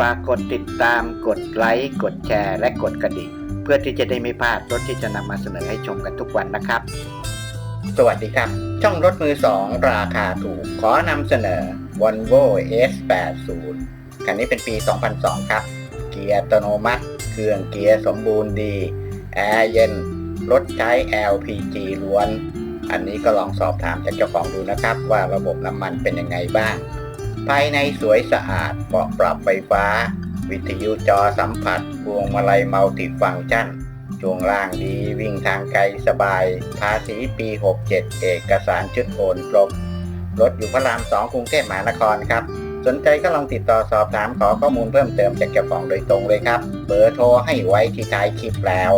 ฝากกดติดตามกดไลค์กดแชร์ และกดกระดิ่ง เพื่อที่จะได้ไม่พลาดรถที่จะนำมาเสนอให้ชมกันทุกวันนะครับ สวัสดีครับ ช่องรถมือ 2 ราคาถูก ขอนำเสนอ Volvo S80 คันนี้เป็นปี 2002 ครับ เกียร์อัตโนมัติ เครื่องเกียร์สมบูรณ์ดี แอร์เย็น รถใช้ LPG ล้วน อันนี้ก็ลองสอบถามจากเจ้าของดูนะครับ ว่าระบบน้ำมันเป็นยังไงบ้าง ภายในสวยสะอาดเบาะปรับไฟฟ้า วิทยุจอสัมผัสพวงมาลัยมัลติฟังก์ชันช่วงล่างดีวิ่งทางไกลสบาย ภาษีปี 67 เอกสารชุดโอนครบรถอยู่พระราม 2 กรุงเทพมหานครครับ สนใจก็ลองติดต่อสอบถามขอข้อมูลเพิ่มเติมจากเจ้าของโดยตรงเลยครับ เบอร์โทรให้ไว้ที่ท้ายคลิปแล้ว